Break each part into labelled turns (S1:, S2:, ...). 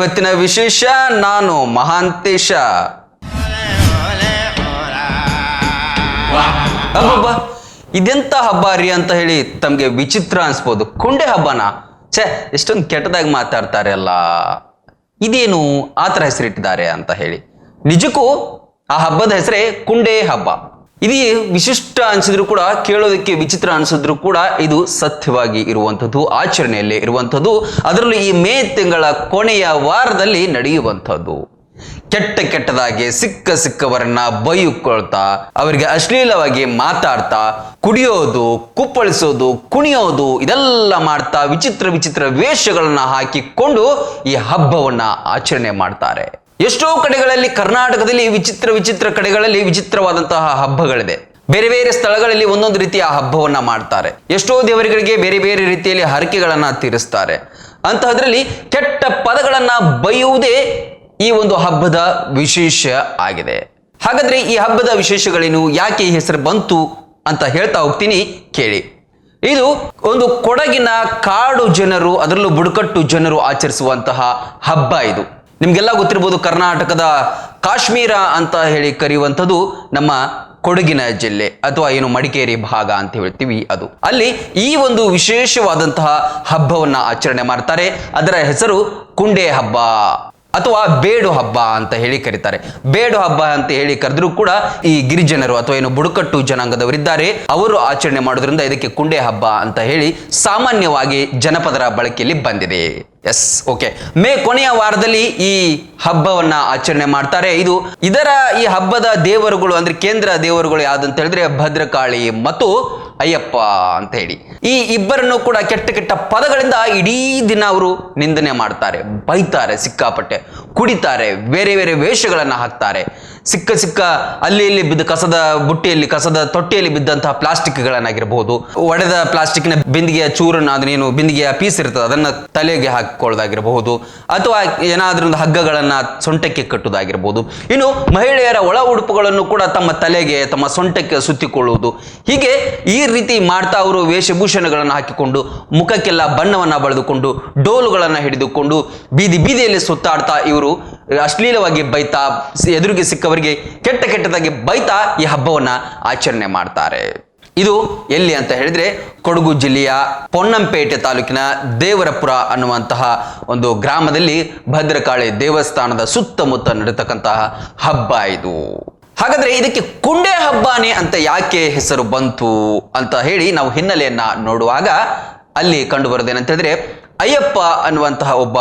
S1: ಇವತ್ತಿನ ವಿಶೇಷ, ನಾನು ಮಹಾಂತೇಶ. ಹಬ್ಬ. ಇದೆಂತ ಹಬ್ಬ ರೀ ಅಂತ ಹೇಳಿ ತಮ್ಗೆ ವಿಚಿತ್ರ ಅನ್ಸ್ಬೋದು. ಕುಂಡೆ ಹಬ್ಬನ? ಛೇ, ಎಷ್ಟೊಂದು ಕೆಟ್ಟದಾಗಿ ಮಾತಾಡ್ತಾರೆ ಅಲ್ಲ. ಇದೇನು ಆ ಥರ ಹೆಸರಿಟ್ಟಿದ್ದಾರೆ ಅಂತ ಹೇಳಿ. ನಿಜಕ್ಕೂ ಆ ಹಬ್ಬದ ಹೆಸರೇ ಕುಂಡೆ ಹಬ್ಬ. ಇದು ವಿಶಿಷ್ಟ ಅನಿಸಿದ್ರು ಕೂಡ ಕೇಳೋದಕ್ಕೆ ವಿಚಿತ್ರ ಅನಿಸಿದ್ರು ಕೂಡ ಇದು ಸತ್ಯವಾಗಿ ಇರುವಂಥದ್ದು, ಆಚರಣೆಯಲ್ಲಿ ಇರುವಂಥದ್ದು. ಅದರಲ್ಲೂ ಈ ಮೇ ತಿಂಗಳ ಕೊನೆಯ ವಾರದಲ್ಲಿ ನಡೆಯುವಂಥದ್ದು. ಕೆಟ್ಟ ಕೆಟ್ಟದಾಗಿ ಸಿಕ್ಕ ಸಿಕ್ಕವರನ್ನ ಬೈಯುಕೊಳ್ತಾ, ಅವರಿಗೆ ಅಶ್ಲೀಲವಾಗಿ ಮಾತಾಡ್ತಾ, ಕುಡಿಯೋದು, ಕುಪ್ಪಳಿಸೋದು, ಕುಣಿಯೋದು, ಇದೆಲ್ಲ ಮಾಡ್ತಾ ವಿಚಿತ್ರ ವಿಚಿತ್ರ ವೇಷಗಳನ್ನ ಹಾಕಿಕೊಂಡು ಈ ಹಬ್ಬವನ್ನ ಆಚರಣೆ ಮಾಡ್ತಾರೆ. ಎಷ್ಟೋ ಕಡೆಗಳಲ್ಲಿ ಕರ್ನಾಟಕದಲ್ಲಿ ವಿಚಿತ್ರ ವಿಚಿತ್ರ ಕಡೆಗಳಲ್ಲಿ ವಿಚಿತ್ರವಾದಂತಹ ಹಬ್ಬಗಳಿದೆ. ಬೇರೆ ಬೇರೆ ಸ್ಥಳಗಳಲ್ಲಿ ಒಂದೊಂದು ರೀತಿಯ ಹಬ್ಬವನ್ನ ಮಾಡ್ತಾರೆ. ಎಷ್ಟೋ ದೇವರುಗಳಿಗೆ ಬೇರೆ ಬೇರೆ ರೀತಿಯಲ್ಲಿ ಹರಕೆಗಳನ್ನ ತೀರಿಸ್ತಾರೆ. ಅಂತಹದ್ರಲ್ಲಿ ಕೆಟ್ಟ ಪದಗಳನ್ನ ಬೈಯುವುದೇ ಈ ಒಂದು ಹಬ್ಬದ ವಿಶೇಷ ಆಗಿದೆ. ಹಾಗಾದ್ರೆ ಈ ಹಬ್ಬದ ವಿಶೇಷಗಳೇನು? ಯಾಕೆ ಈ ಹೆಸರು ಬಂತು ಅಂತ ಹೇಳ್ತಾ ಹೋಗ್ತೀನಿ, ಕೇಳಿ. ಇದು ಒಂದು ಕೊಡಗಿನ ಕಾಡು ಜನರು, ಅದರಲ್ಲೂ ಬುಡಕಟ್ಟು ಜನರು ಆಚರಿಸುವಂತಹ ಹಬ್ಬ ಇದು. ನಿಮ್ಗೆಲ್ಲ ಗೊತ್ತಿರ್ಬೋದು ಕರ್ನಾಟಕದ ಕಾಶ್ಮೀರ ಅಂತ ಹೇಳಿ ಕರೆಯುವಂಥದ್ದು ನಮ್ಮ ಕೊಡಗಿನ ಜಿಲ್ಲೆ ಅಥವಾ ಏನು ಮಡಿಕೇರಿ ಭಾಗ ಅಂತ ಹೇಳ್ತೀವಿ ಅದು. ಅಲ್ಲಿ ಈ ಒಂದು ವಿಶೇಷವಾದಂತಹ ಹಬ್ಬವನ್ನು ಆಚರಣೆ ಮಾಡ್ತಾರೆ. ಅದರ ಹೆಸರು ಕುಂಡೆ ಹಬ್ಬ. ಅಥವಾ ಬೇಡು ಹಬ್ಬ ಅಂತ ಹೇಳಿ ಕರೀತಾರೆ. ಬೇಡು ಹಬ್ಬ ಅಂತ ಹೇಳಿ ಕರೆದ್ರೂ ಕೂಡ ಈ ಗಿರಿಜನರು ಅಥವಾ ಏನು ಬುಡಕಟ್ಟು ಜನಾಂಗದವರಿದ್ದಾರೆ, ಅವರು ಆಚರಣೆ ಮಾಡೋದ್ರಿಂದ ಇದಕ್ಕೆ ಕುಂಡೆ ಹಬ್ಬ ಅಂತ ಹೇಳಿ ಸಾಮಾನ್ಯವಾಗಿ ಜನಪದರ ಬಳಕೆಯಲ್ಲಿ ಬಂದಿದೆ. ಎಸ್ ಓಕೆ ಮೇ ಕೊನೆಯ ವಾರದಲ್ಲಿ ಈ ಹಬ್ಬವನ್ನ ಆಚರಣೆ ಮಾಡ್ತಾರೆ. ಇದು ಇದರ ಈ ಹಬ್ಬದ ದೇವರುಗಳು ಅಂದ್ರೆ ಕೇಂದ್ರ ದೇವರುಗಳು ಯಾವ್ದಂತ ಹೇಳಿದ್ರೆ ಭದ್ರಕಾಳಿ ಮತ್ತು ಅಯ್ಯಪ್ಪ ಅಂತ ಹೇಳಿ. ಈ ಇಬ್ಬರನ್ನು ಕೂಡ ಕೆಟ್ಟ ಕೆಟ್ಟ ಪದಗಳಿಂದ ಇಡೀ ದಿನ ಅವರು ನಿಂದನೆ ಮಾಡ್ತಾರೆ, ಬೈತಾರೆ, ಸಿಕ್ಕಾಪಟ್ಟೆ ಕುಡಿತಾರೆ, ಬೇರೆ ಬೇರೆ ವೇಷಗಳನ್ನು ಹಾಕ್ತಾರೆ. ಸಿಕ್ಕ ಸಿಕ್ಕ ಅಲ್ಲಿ ಇಲ್ಲಿ ಬಿದ್ದ ಕಸದ ಬುಟ್ಟಿಯಲ್ಲಿ, ಕಸದ ತೊಟ್ಟಿಯಲ್ಲಿ ಬಿದ್ದಂತಹ ಪ್ಲಾಸ್ಟಿಕ್ಗಳನ್ನಾಗಿರ್ಬೋದು. ಒಡೆದ ಪ್ಲಾಸ್ಟಿಕ್ನ ಬಿಂದಿಗೆಯ ಚೂರನ್ನ ಅದನ್ನೇನು ಬಿಂದಿಗೆಯ ಪೀಸ್ ಇರ್ತದೆ, ಅದನ್ನ ತಲೆಗೆ ಹಾಕಿಕೊಳ್ಳೋದಾಗಿರಬಹುದು. ಅಥವಾ ಏನಾದ್ರೂ ಒಂದು ಹಗ್ಗಗಳನ್ನ ಸೊಂಟಕ್ಕೆ ಕಟ್ಟುವುದಾಗಿರ್ಬೋದು ಇನ್ನು ಮಹಿಳೆಯರ ಒಳ ಉಡುಪುಗಳನ್ನು ಕೂಡ ತಮ್ಮ ತಲೆಗೆ, ತಮ್ಮ ಸೊಂಟಕ್ಕೆ ಸುತ್ತಿಕೊಳ್ಳುವುದು. ಹೀಗೆ ಈ ರೀತಿ ಮಾಡ್ತಾ ಅವರು ವೇಷಭೂಷಣಗಳನ್ನು ಹಾಕಿಕೊಂಡು, ಮುಖಕ್ಕೆಲ್ಲ ಬಣ್ಣವನ್ನ ಬಳಿದುಕೊಂಡು, ಡೋಲುಗಳನ್ನು ಹಿಡಿದುಕೊಂಡು, ಬೀದಿ ಬೀದಿಯಲ್ಲಿ ಸುತ್ತಾಡ್ತಾ ಇವರು ಅಶ್ಲೀಲವಾಗಿ ಬೈತಾ ಎದುರಿಗೆ ಸಿಕ್ಕವರಿಗೆ ಕೆಟ್ಟ ಕೆಟ್ಟದಾಗಿ ಬೈತಾ ಈ ಹಬ್ಬವನ್ನ ಆಚರಣೆ ಮಾಡ್ತಾರೆ. ಇದು ಎಲ್ಲಿ ಅಂತ ಹೇಳಿದ್ರೆ ಕೊಡಗು ಜಿಲ್ಲೆಯ ಪೊನ್ನಂಪೇಟೆ ತಾಲೂಕಿನ ದೇವರಪುರ ಅನ್ನುವಂತಹ ಒಂದು ಗ್ರಾಮದಲ್ಲಿ ಭದ್ರಕಾಳಿ ದೇವಸ್ಥಾನದ ಸುತ್ತಮುತ್ತ ನಡೀತಕ್ಕಂತಹ ಹಬ್ಬ ಇದು. ಹಾಗಾದ್ರೆ ಇದಕ್ಕೆ ಕುಂಡೆ ಹಬ್ಬನೇ ಅಂತ ಯಾಕೆ ಹೆಸರು ಬಂತು ಅಂತ ಹೇಳಿ ನಾವು ಹಿನ್ನೆಲೆಯನ್ನ ನೋಡುವಾಗ ಅಲ್ಲಿ ಕಂಡು ಬರೋದೇನಂತ ಹೇಳಿದ್ರೆ ಅಯ್ಯಪ್ಪ ಅನ್ನುವಂತಹ ಒಬ್ಬ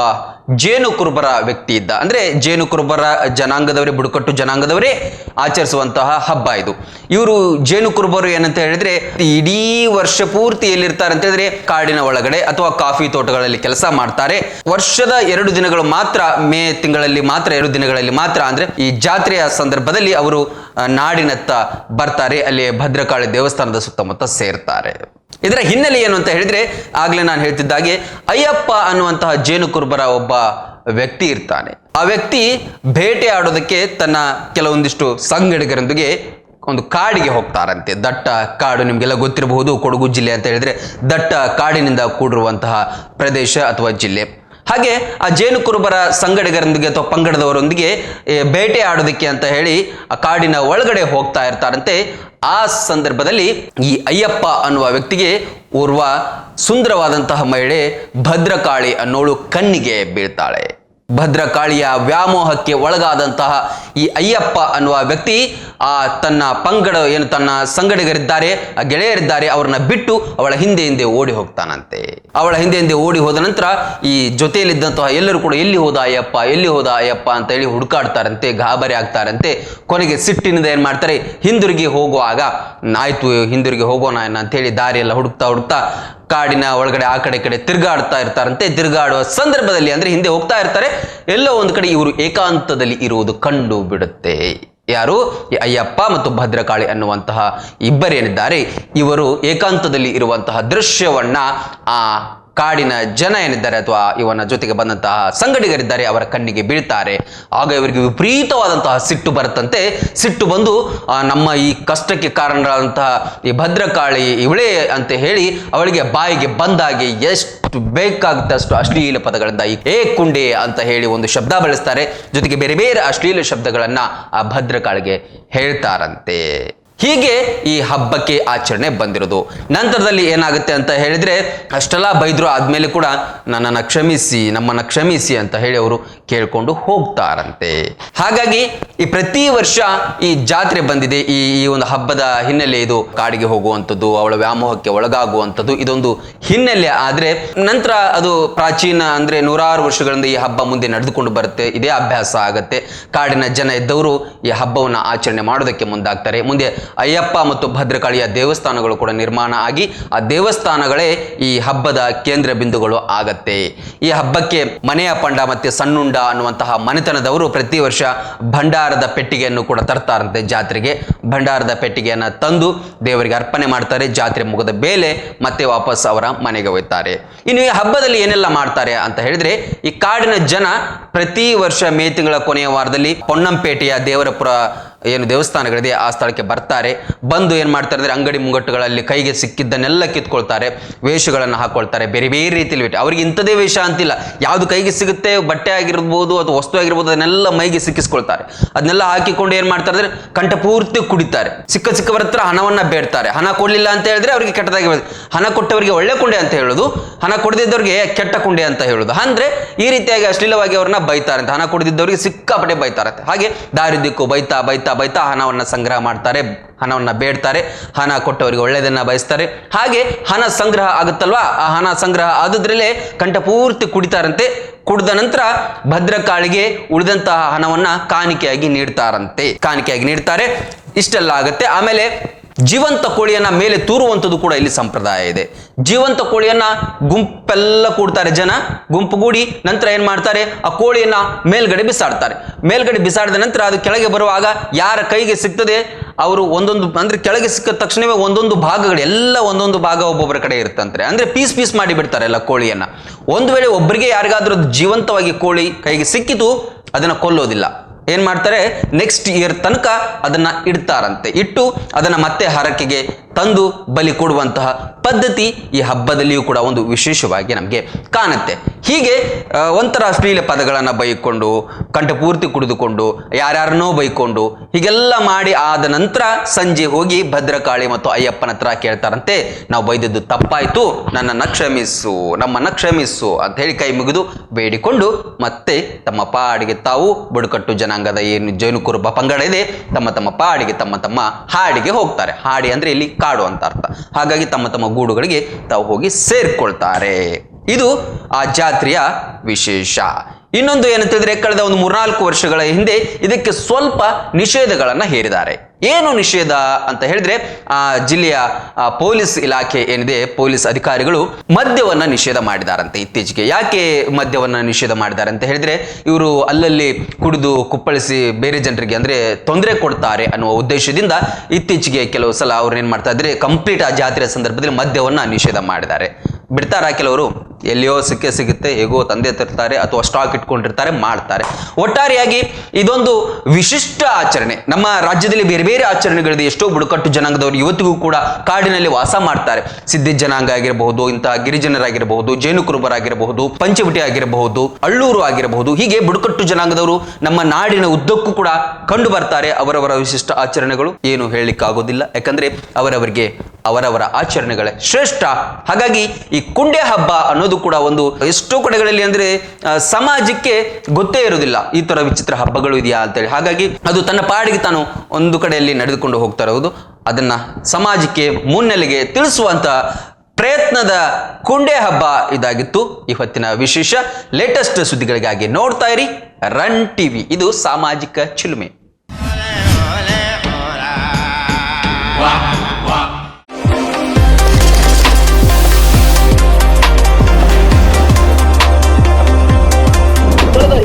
S1: ಜೇನು ಕುರುಬರ ವ್ಯಕ್ತಿ ಇದ್ದ. ಅಂದ್ರೆ ಜೇನು ಕುರುಬರ ಜನಾಂಗದವರೇ, ಬುಡಕಟ್ಟು ಜನಾಂಗದವರೇ ಆಚರಿಸುವಂತಹ ಹಬ್ಬ ಇದು. ಇವರು ಜೇನು ಕುರುಬರು ಏನಂತ ಹೇಳಿದ್ರೆ, ಇಡೀ ವರ್ಷ ಪೂರ್ತಿ ಎಲ್ಲಿರ್ತಾರೆ ಅಂತ ಹೇಳಿದ್ರೆ, ಕಾಡಿನ ಒಳಗಡೆ ಅಥವಾ ಕಾಫಿ ತೋಟಗಳಲ್ಲಿ ಕೆಲಸ ಮಾಡ್ತಾರೆ. ವರ್ಷದ ಎರಡು ದಿನಗಳು ಮಾತ್ರ, ಮೇ ತಿಂಗಳಲ್ಲಿ ಮಾತ್ರ, ಎರಡು ದಿನಗಳಲ್ಲಿ ಮಾತ್ರ ಅಂದ್ರೆ ಈ ಜಾತ್ರೆಯ ಸಂದರ್ಭದಲ್ಲಿ ಅವರು ನಾಡಿನತ್ತ ಬರ್ತಾರೆ. ಅಲ್ಲಿ ಭದ್ರಕಾಳಿ ದೇವಸ್ಥಾನದ ಸುತ್ತಮುತ್ತ ಸೇರ್ತಾರೆ. ಇದರ ಹಿನ್ನೆಲೆ ಏನು ಅಂತ ಹೇಳಿದ್ರೆ ಆಗ್ಲೇ ನಾನು ಹೇಳ್ತಿದ್ದಾಗೆ ಅಯ್ಯಪ್ಪ ಅನ್ನುವಂತಹ ಜೇನು ಕುರುಬರ ಒಬ್ಬ ವ್ಯಕ್ತಿ ಇರ್ತಾನೆ. ಆ ವ್ಯಕ್ತಿ ಬೇಟೆ ಆಡೋದಕ್ಕೆ ತನ್ನ ಕೆಲವೊಂದಿಷ್ಟು ಸಂಗಡಿಗರೊಂದಿಗೆ ಒಂದು ಕಾಡಿಗೆ ಹೋಗ್ತಾರಂತೆ. ದಟ್ಟ ಕಾಡು ನಿಮಗೆಲ್ಲ ಗೊತ್ತಿರಬಹುದು, ಕೊಡಗು ಜಿಲ್ಲೆ ಅಂತ ಹೇಳಿದ್ರೆ ದಟ್ಟ ಕಾಡಿನಿಂದ ಕೂಡಿರುವಂತಹ ಪ್ರದೇಶ ಅಥವಾ ಜಿಲ್ಲೆ. ಹಾಗೆ ಆ ಜೇನು ಕುರುಬರ ಸಂಗಡಿಗರೊಂದಿಗೆ ಅಥವಾ ಪಂಗಡದವರೊಂದಿಗೆ ಬೇಟೆ ಆಡೋದಕ್ಕೆ ಅಂತ ಹೇಳಿ ಆ ಕಾಡಿನ ಒಳಗಡೆ ಹೋಗ್ತಾ ಇರ್ತಾರಂತೆ. ಆ ಸಂದರ್ಭದಲ್ಲಿ ಈ ಅಯ್ಯಪ್ಪ ಅನ್ನುವ ವ್ಯಕ್ತಿಗೆ ಓರ್ವ ಸುಂದರವಾದಂತಹ ಮಹಿಳೆ ಭದ್ರಕಾಳಿ ಅನ್ನೋಳು ಕಣ್ಣಿಗೆ ಬೀಳ್ತಾಳೆ. ಭದ್ರಕಾಳಿಯ ವ್ಯಾಮೋಹಕ್ಕೆ ಒಳಗಾದಂತಹ ಈ ಅಯ್ಯಪ್ಪ ಅನ್ನುವ ವ್ಯಕ್ತಿ, ಆ ತನ್ನ ಪಂಗಡ ಏನು ತನ್ನ ಸಂಗಡಿಗರಿದ್ದಾರೆ, ಆ ಗೆಳೆಯರಿದ್ದಾರೆ, ಅವರನ್ನ ಬಿಟ್ಟು ಅವಳ ಹಿಂದೆ ಹಿಂದೆ ಓಡಿ ಹೋಗ್ತಾನಂತೆ. ಅವಳ ಹಿಂದೆ ಹಿಂದೆ ಓಡಿ ಹೋದ ನಂತರ ಈ ಜೊತೆಯಲ್ಲಿದ್ದಂತಹ ಎಲ್ಲರೂ ಕೂಡ ಎಲ್ಲಿ ಹೋದ ಅಯ್ಯಪ್ಪ, ಎಲ್ಲಿ ಹೋದ ಅಯ್ಯಪ್ಪ ಅಂತ ಹೇಳಿ ಹುಡುಕಾಡ್ತಾರಂತೆ, ಗಾಬರಿ ಆಗ್ತಾರಂತೆ. ಕೊನೆಗೆ ಸಿಟ್ಟಿನಿಂದ ಏನು ಮಾಡ್ತಾರೆ, ಹಿಂದಿರುಗಿ ಹೋಗುವಾಗ, ಆಯ್ತು ಹಿಂದಿರುಗಿ ಹೋಗೋಣ ಅಂತ ಹೇಳಿ ದಾರಿ ಎಲ್ಲ ಹುಡುಕ್ತಾ ಹುಡುಕ್ತಾ ಕಾಡಿನ ಒಳಗಡೆ, ಆ ಕಡೆ ಕಡೆ ತಿರುಗಾಡ್ತಾ ಇರ್ತಾರಂತೆ. ತಿರುಗಾಡುವ ಸಂದರ್ಭದಲ್ಲಿ ಅಂದ್ರೆ ಹಿಂದೆ ಹೋಗ್ತಾ ಇರ್ತಾರೆ. ಎಲ್ಲೋ ಒಂದು ಕಡೆ ಇವರು ಏಕಾಂತದಲ್ಲಿ ಇರುವುದು ಕಂಡು ಬಿಡುತ್ತೆ. ಯಾರು? ಅಯ್ಯಪ್ಪ ಮತ್ತು ಭದ್ರಕಾಳಿ ಅನ್ನುವಂತಹ ಇಬ್ಬರೇನಿದ್ದಾರೆ. ಇವರು ಏಕಾಂತದಲ್ಲಿ ಇರುವಂತಹ ದೃಶ್ಯವನ್ನ ಆ ಕಾಡಿನ ಜನ ಏನಿದ್ದಾರೆ ಅಥವಾ ಇವನ ಜೊತೆಗೆ ಬಂದಂತಹ ಸಂಗಡಿಗರಿದ್ದಾರೆ ಅವರ ಕಣ್ಣಿಗೆ ಬೀಳ್ತಾರೆ. ಆಗ ಇವರಿಗೆ ವಿಪರೀತವಾದಂತಹ ಸಿಟ್ಟು ಬರುತ್ತಂತೆ. ಸಿಟ್ಟು ಬಂದು ನಮ್ಮ ಈ ಕಷ್ಟಕ್ಕೆ ಕಾರಣರಾದಂತಹ ಈ ಭದ್ರಕಾಳಿ ಇವಳೇ ಅಂತ ಹೇಳಿ ಅವಳಿಗೆ ಬಾಯಿಗೆ ಬಂದಾಗೆ ಎಷ್ಟು ಬೇಕಾದಷ್ಟು ಅಶ್ಲೀಲ ಪದಗಳಿಂದ ಏ ಕುಂಡೆ ಅಂತ ಹೇಳಿ ಒಂದು ಶಬ್ದ ಬಳಸ್ತಾರೆ. ಜೊತೆಗೆ ಬೇರೆ ಬೇರೆ ಅಶ್ಲೀಲ ಶಬ್ದಗಳನ್ನು ಆ ಭದ್ರಕಾಳಿಗೆ ಹೇಳ್ತಾರಂತೆ. ಹೀಗೆ ಈ ಹಬ್ಬಕ್ಕೆ ಆಚರಣೆ ಬಂದಿರೋದು. ನಂತರದಲ್ಲಿ ಏನಾಗುತ್ತೆ ಅಂತ ಹೇಳಿದ್ರೆ ಅಷ್ಟೆಲ್ಲ ಬೈದ್ರು ಆದ್ಮೇಲೆ ಕೂಡ ನನ್ನನ್ನು ಕ್ಷಮಿಸಿ, ನಮ್ಮನ್ನು ಕ್ಷಮಿಸಿ ಅಂತ ಹೇಳಿ ಅವರು ಕೇಳಿಕೊಂಡು ಹೋಗ್ತಾರಂತೆ. ಹಾಗಾಗಿ ಈ ಪ್ರತಿ ವರ್ಷ ಈ ಜಾತ್ರೆ ಬಂದಿದೆ. ಈ ಈ ಒಂದು ಹಬ್ಬದ ಹಿನ್ನೆಲೆ ಇದು ಕಾಡಿಗೆ ಹೋಗುವಂಥದ್ದು, ಅವಳ ವ್ಯಾಮೋಹಕ್ಕೆ ಒಳಗಾಗುವಂಥದ್ದು ಇದೊಂದು ಹಿನ್ನೆಲೆ. ಆದರೆ ನಂತರ ಅದು ಪ್ರಾಚೀನ ಅಂದ್ರೆ ನೂರಾರು ವರ್ಷಗಳಿಂದ ಈ ಹಬ್ಬ ಮುಂದೆ ನಡೆದುಕೊಂಡು ಬರುತ್ತೆ, ಇದೇ ಅಭ್ಯಾಸ ಆಗತ್ತೆ. ಕಾಡಿನ ಜನ ಇದ್ದವರು ಈ ಹಬ್ಬವನ್ನು ಆಚರಣೆ ಮಾಡೋದಕ್ಕೆ ಮುಂದಾಗ್ತಾರೆ. ಮುಂದೆ ಅಯ್ಯಪ್ಪ ಮತ್ತು ಭದ್ರಕಾಳಿಯ ದೇವಸ್ಥಾನಗಳು ಕೂಡ ನಿರ್ಮಾಣ ಆಗಿ ಆ ದೇವಸ್ಥಾನಗಳೇ ಈ ಹಬ್ಬದ ಕೇಂದ್ರ ಬಿಂದುಗಳು ಆಗತ್ತೆ. ಈ ಹಬ್ಬಕ್ಕೆ ಮನೆಯ ಪಂಡ ಮತ್ತೆ ಸಣ್ಣುಂಡ ಅನ್ನುವಂತಹ ಮನೆತನದವರು ಪ್ರತಿ ವರ್ಷ ಭಂಡಾರದ ಪೆಟ್ಟಿಗೆಯನ್ನು ಕೂಡ ತರ್ತಾರಂತೆ ಜಾತ್ರೆಗೆ. ಭಂಡಾರದ ಪೆಟ್ಟಿಗೆಯನ್ನ ತಂದು ದೇವರಿಗೆ ಅರ್ಪಣೆ ಮಾಡ್ತಾರೆ. ಜಾತ್ರೆ ಮುಗಿದ ಮೇಲೆ ಮತ್ತೆ ವಾಪಸ್ ಅವರ ಮನೆಗೆ ಹೋಗ್ತಾರೆ. ಇನ್ನು ಈ ಹಬ್ಬದಲ್ಲಿ ಏನೆಲ್ಲ ಮಾಡ್ತಾರೆ ಅಂತ ಹೇಳಿದ್ರೆ, ಈ ಕಾಡಿನ ಜನ ಪ್ರತಿ ವರ್ಷ ಮೇ ತಿಂಗಳ ಕೊನೆಯ ವಾರದಲ್ಲಿ ಪೊನ್ನಂಪೇಟೆಯ ದೇವರಪುರ ಏನು ದೇವಸ್ಥಾನಗಳಿದೆ, ಆ ಸ್ಥಳಕ್ಕೆ ಬರ್ತಾರೆ. ಬಂದು ಏನು ಮಾಡ್ತಾರೆ ಅಂದರೆ ಅಂಗಡಿ ಮುಂಗಟ್ಟುಗಳಲ್ಲಿ ಕೈಗೆ ಸಿಕ್ಕಿದ್ದನ್ನೆಲ್ಲ ಕಿತ್ಕೊಳ್ತಾರೆ, ವೇಷಗಳನ್ನು ಹಾಕೊಳ್ತಾರೆ. ಬೇರೆ ಬೇರೆ ರೀತಿಯಲ್ಲಿ ಬಿಟ್ಟು ಅವ್ರಿಗೆ ಇಂಥದೇ ವೇಷ ಅಂತಿಲ್ಲ. ಯಾವುದು ಕೈಗೆ ಸಿಗುತ್ತೆ, ಬಟ್ಟೆ ಆಗಿರ್ಬೋದು ಅಥವಾ ವಸ್ತು ಆಗಿರ್ಬೋದು, ಅದನ್ನೆಲ್ಲ ಮೈಗೆ ಸಿಕ್ಕಿಸ್ಕೊಳ್ತಾರೆ. ಅದನ್ನೆಲ್ಲ ಹಾಕಿಕೊಂಡು ಏನು ಮಾಡ್ತಾರೆ ಅಂದರೆ ಕಂಠಪೂರ್ತಿ ಕುಡಿತಾರೆ. ಸಿಕ್ಕ ಸಿಕ್ಕವರ ಹತ್ರ ಹಣವನ್ನು ಬೇಡ್ತಾರೆ. ಹಣ ಕೊಡಲಿಲ್ಲ ಅಂತ ಹೇಳಿದ್ರೆ ಅವರಿಗೆ ಕೆಟ್ಟದಾಗಿ. ಹಣ ಕೊಟ್ಟವರಿಗೆ ಒಳ್ಳೆ ಕುಂಡೆ ಅಂತ ಹೇಳೋದು, ಹಣ ಕೊಡದಿದ್ದವರಿಗೆ ಕೆಟ್ಟ ಕುಂಡೆ ಅಂತ ಹೇಳೋದು. ಅಂದರೆ ಈ ರೀತಿಯಾಗಿ ಅಶ್ಲೀಲವಾಗಿ ಅವ್ರನ್ನ ಬೈತಾರಂತೆ ಹಣ ಕೊಡದಿದ್ದವರಿಗೆ ಸಿಕ್ಕಾಪಟ್ಟೆ ಬೈತಾರಂತೆ. ಹಾಗೆ ದಾರಿದ್ದಕ್ಕೂ ಬೈತಾ ಬೈತಾ ಬೈತಾ ಹಣವನ್ನ ಸಂಗ್ರಹ ಮಾಡ್ತಾರೆ, ಹಣವನ್ನು ಬೇಡ್ತಾರೆ, ಹಣ ಕೊಟ್ಟವರಿಗೆ ಒಳ್ಳೆಯದನ್ನು ಬಯಸ್ತಾರೆ. ಹಾಗೆ ಹಣ ಸಂಗ್ರಹ ಆಗುತ್ತಲ್ವಾ? ಆ ಹಣ ಸಂಗ್ರಹ ಆದದ್ರಲ್ಲೇ ಕಂಠಪೂರ್ತಿ ಕುಡಿತಾರಂತೆ. ಕುಡಿದ ನಂತರ ಭದ್ರಕಾಳಿಗೆ ಉಳಿದಂತಹ ಹಣವನ್ನು ಕಾಣಿಕೆಯಾಗಿ ನೀಡ್ತಾರಂತೆ. ಕಾಣಿಕೆಯಾಗಿ ನೀಡ್ತಾರೆ. ಇಷ್ಟೆಲ್ಲ ಆಗುತ್ತೆ. ಆಮೇಲೆ ಜೀವಂತ ಕೋಳಿಯನ್ನ ಮೇಲೆ ತೂರುವಂಥದ್ದು ಕೂಡ ಇಲ್ಲಿ ಸಂಪ್ರದಾಯ ಇದೆ. ಜೀವಂತ ಕೋಳಿಯನ್ನ ಗುಂಪೆಲ್ಲ ಕೂಡ್ತಾರೆ ಜನ. ಗುಂಪುಗೂಡಿ ನಂತರ ಏನ್ ಮಾಡ್ತಾರೆ? ಆ ಕೋಳಿಯನ್ನ ಮೇಲ್ಗಡೆ ಬಿಸಾಡ್ತಾರೆ. ಮೇಲ್ಗಡೆ ಬಿಸಾಡಿದ ನಂತರ ಅದು ಕೆಳಗೆ ಬರುವಾಗ ಯಾರ ಕೈಗೆ ಸಿಗ್ತದೆ, ಅವರು ಒಂದೊಂದು, ಅಂದ್ರೆ ಕೆಳಗೆ ಸಿಕ್ಕ ತಕ್ಷಣವೇ ಒಂದೊಂದು ಭಾಗಗಳು, ಎಲ್ಲ ಒಂದೊಂದು ಭಾಗ ಒಬ್ಬೊಬ್ಬರ ಕಡೆ ಇರುತ್ತಂತೆ. ಅಂದ್ರೆ ಪೀಸ್ ಪೀಸ್ ಮಾಡಿ ಬಿಡ್ತಾರೆ ಎಲ್ಲ ಕೋಳಿಯನ್ನ. ಒಂದು ವೇಳೆ ಒಬ್ಬರಿಗೆ ಯಾರಿಗಾದ್ರೂ ಜೀವಂತವಾಗಿ ಕೋಳಿ ಕೈಗೆ ಸಿಕ್ಕಿತು, ಅದನ್ನ ಕೊಲ್ಲೋದಿಲ್ಲ. ಏನ್ ಮಾಡ್ತಾರೆ? ನೆಕ್ಸ್ಟ್ ಇಯರ್ ತನಕ ಅದನ್ನ ಇಡ್ತಾರಂತೆ. ಇಟ್ಟು ಅದನ್ನ ಮತ್ತೆ ಹರಕೆಗೆ ತಂದು ಬಲಿ ಕೊಡುವಂತಹ ಪದ್ಧತಿ ಈ ಹಬ್ಬದಲ್ಲಿಯೂ ಕೂಡ ಒಂದು ವಿಶೇಷವಾಗಿ ನಮಗೆ ಕಾಣುತ್ತೆ. ಹೀಗೆ ಒಂಥರ ಅಶ್ಲೀಲ ಪದಗಳನ್ನು ಬೈಕೊಂಡು ಕಂಠಪೂರ್ತಿ ಕುಡಿದುಕೊಂಡು, ಯಾರ್ಯಾರನ್ನೋ ಬೈಕೊಂಡು, ಹೀಗೆಲ್ಲ ಮಾಡಿ ಆದ ನಂತರ ಸಂಜೆ ಹೋಗಿ ಭದ್ರಕಾಳಿ ಮತ್ತು ಅಯ್ಯಪ್ಪನ ಹತ್ರ ಕೇಳ್ತಾರಂತೆ, ನಾವು ಬೈದದ್ದು ತಪ್ಪಾಯಿತು, ನನ್ನನ್ನು ಕ್ಷಮಿಸು, ನಮ್ಮನ್ನು ಕ್ಷಮಿಸು ಅಂತ ಹೇಳಿ ಕೈ ಮುಗಿದು ಬೇಡಿಕೊಂಡು ಮತ್ತೆ ತಮ್ಮ ಪಾಡಿಗೆ ತಾವು ಬುಡಕಟ್ಟು ಜನಾಂಗದ ಏನು ಜೈನು ಕುರುಬ ಪಂಗಡ ಇದೆ, ತಮ್ಮ ತಮ್ಮ ಪಾಡಿಗೆ ತಮ್ಮ ತಮ್ಮ ಹಾಡಿಗೆ ಹೋಗ್ತಾರೆ. ಹಾಡಿ ಅಂದ್ರೆ ಇಲ್ಲಿ ಕಾಡು ಅಂತ ಅರ್ಥ. ಹಾಗಾಗಿ ತಮ್ಮ ತಮ್ಮ ಗೂಡುಗಳಿಗೆ ತಾವು ಹೋಗಿ ಸೇರ್ಕೊಳ್ತಾರೆ. ಇದು ಆ ಜಾತ್ರೆಯ ವಿಶೇಷ. ಇನ್ನೊಂದು ಏನಂತಂದ್ರೆ ಕಳೆದ ಒಂದು ಮೂರ್ನಾಲ್ಕು ವರ್ಷಗಳ ಹಿಂದೆ ಇದಕ್ಕೆ ಸ್ವಲ್ಪ ನಿಷೇಧಗಳನ್ನ ಹೇರಿದ್ದಾರೆ. ಏನು ನಿಷೇಧ ಅಂತ ಹೇಳಿದ್ರೆ, ಆ, ಜಿಲ್ಲೆಯ ಪೊಲೀಸ್ ಇಲಾಖೆ ಏನಿದೆ, ಪೊಲೀಸ್ ಅಧಿಕಾರಿಗಳು ಮದ್ಯವನ್ನ ನಿಷೇಧ ಮಾಡಿದಾರಂತೆ ಇತ್ತೀಚೆಗೆ. ಯಾಕೆ ಮದ್ಯವನ್ನ ನಿಷೇಧ ಮಾಡಿದ್ದಾರೆ ಅಂತ ಹೇಳಿದ್ರೆ, ಇವರು ಅಲ್ಲಲ್ಲಿ ಕುಡಿದು ಕುಪ್ಪಳಿಸಿ ಬೇರೆ ಜನರಿಗೆ ಅಂದ್ರೆ ತೊಂದರೆ ಕೊಡ್ತಾರೆ ಅನ್ನುವ ಉದ್ದೇಶದಿಂದ ಇತ್ತೀಚೆಗೆ ಕೆಲವು ಸಲ ಅವ್ರು ಏನ್ ಮಾಡ್ತಾ ಇದ್ರೆ, ಕಂಪ್ಲೀಟ್ ಆ ಜಾತ್ರೆಯ ಸಂದರ್ಭದಲ್ಲಿ ಮದ್ಯವನ್ನ ನಿಷೇಧ ಮಾಡಿದ್ದಾರೆ. ಬಿಡ್ತಾರ ಕೆಲವರು? ಎಲ್ಲಿಯೋ ಸಿಕ್ಕೇ ಸಿಗುತ್ತೆ, ಹೇಗೋ ತಂದೆ ತರ್ತಾರೆ, ಅಥವಾ ಸ್ಟಾಕ್ ಇಟ್ಕೊಂಡಿರ್ತಾರೆ, ಮಾಡ್ತಾರೆ. ಒಟ್ಟಾರೆಯಾಗಿ ಇದೊಂದು ವಿಶಿಷ್ಟ ಆಚರಣೆ. ನಮ್ಮ ರಾಜ್ಯದಲ್ಲಿ ಬೇರೆ ಬೇರೆ ಆಚರಣೆಗಳಿದೆ. ಎಷ್ಟೋ ಬುಡಕಟ್ಟು ಜನಾಂಗದವರು ಇವತ್ತಿಗೂ ಕೂಡ ಕಾಡಿನಲ್ಲಿ ವಾಸ ಮಾಡ್ತಾರೆ. ಸಿದ್ಧಿ ಜನಾಂಗ ಆಗಿರಬಹುದು ಇಂತಹ ಗಿರಿಜನರಾಗಿರಬಹುದು ಜೇನು ಕುರುಬರಾಗಿರಬಹುದು ಪಂಚವಟಿ ಆಗಿರಬಹುದು, ಅಳ್ಳೂರು ಆಗಿರಬಹುದು, ಹೀಗೆ ಬುಡಕಟ್ಟು ಜನಾಂಗದವರು ನಮ್ಮ ನಾಡಿನ ಉದ್ದಕ್ಕೂ ಕೂಡ ಕಂಡು ಬರ್ತಾರೆ ಅವರವರ ವಿಶಿಷ್ಟ ಆಚರಣೆಗಳು. ಏನು ಹೇಳಲಿಕ್ಕಾಗೋದಿಲ್ಲ. ಯಾಕಂದ್ರೆ ಅವರವರಿಗೆ ಅವರವರ ಆಚರಣೆಗಳೇ ಶ್ರೇಷ್ಠ. ಹಾಗಾಗಿ ಈ ಕುಂಡೆ ಹಬ್ಬ ಅನ್ನೋದು ಕೂಡ ಒಂದು ಎಷ್ಟೋ ಕಡೆಗಳಲ್ಲಿ ಅಂದ್ರೆ ಸಮಾಜಕ್ಕೆ ಗೊತ್ತೇ ಇರುವುದಿಲ್ಲ. ಈ ತರ ವಿಚಿತ್ರ ಹಬ್ಬಗಳು ಇದೆಯಾ ಅಂತೇಳಿ. ಹಾಗಾಗಿ ಅದು ತನ್ನ ಪಾಡಿಗೆ ತಾನು ಒಂದು ಕಡೆಯಲ್ಲಿ ನಡೆದುಕೊಂಡು ಹೋಗ್ತಾ ಇರುವುದು. ಅದನ್ನ ಸಮಾಜಕ್ಕೆ ಮುನ್ನೆಲೆಗೆ ತಿಳಿಸುವಂತ ಪ್ರಯತ್ನದ ಕುಂಡೆ ಹಬ್ಬ ಇದಾಗಿತ್ತು. ಇವತ್ತಿನ ವಿಶೇಷ ಲೇಟೆಸ್ಟ್ ಸುದ್ದಿಗಳಿಗಾಗಿ ನೋಡ್ತಾ ಇರಿ. ರನ್ ಟಿವಿ ಇದು ಸಾಮಾಜಿಕ ಚಿಲುಮೆ.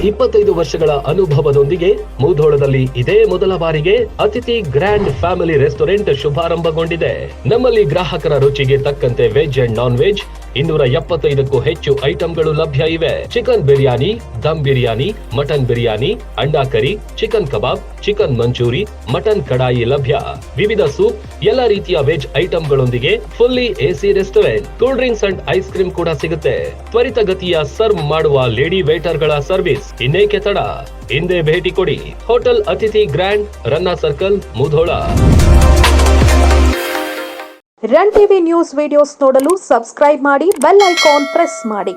S2: ಇಪ್ಪತ್ತೈದು ವರ್ಷಗಳ ಅನುಭವದೊಂದಿಗೆ ಮೂಧೋಳದಲ್ಲಿ ಇದೇ ಮೊದಲ ಬಾರಿಗೆ ಅತಿಥಿ ಗ್ರ್ಯಾಂಡ್ ಫ್ಯಾಮಿಲಿ ರೆಸ್ಟೋರೆಂಟ್ ಶುಭಾರಂಭಗೊಂಡಿದೆ. ನಮ್ಮಲ್ಲಿ ಗ್ರಾಹಕರ ರುಚಿಗೆ ತಕ್ಕಂತೆ ವೆಜ್ ಅಂಡ್ ನಾನ್ ವೆಜ್ ಇನ್ನೂರ ಎಪ್ಪತ್ತೈದಕ್ಕೂ ಹೆಚ್ಚು ಐಟಂಗಳು ಲಭ್ಯ ಇವೆ. Chicken biryani, dum biryani, mutton biryani, ಅಂಡಾ curry, chicken kebab, chicken manchurian, mutton kadai ಲಭ್ಯ. ವಿವಿಧ ಸೂಪ್, ಎಲ್ಲ ರೀತಿಯ veg ಐಟಂಗಳೊಂದಿಗೆ fully AC restaurant, cool drinks and ice cream ಕೂಡ ಸಿಗುತ್ತೆ. ತ್ವರಿತಗತಿಯ ಸರ್ವ್ ಮಾಡುವ ಲೇಡಿ ವೇಟರ್ಗಳ ಸರ್ವಿಸ್ ಇನ್ನೇಕೆ ತಡ ಹಿಂದೆ ಭೇಟಿ ಕೊಡಿ. Hotel Atithi grand, Ranna circle, Mudhol.
S3: Run TV news videos ನೋಡಲು ಸಬ್ಸ್ಕ್ರೈಬ್ ಮಾಡಿ, ಬೆಲ್ ಐಕಾನ್ ಪ್ರೆಸ್ ಮಾಡಿ.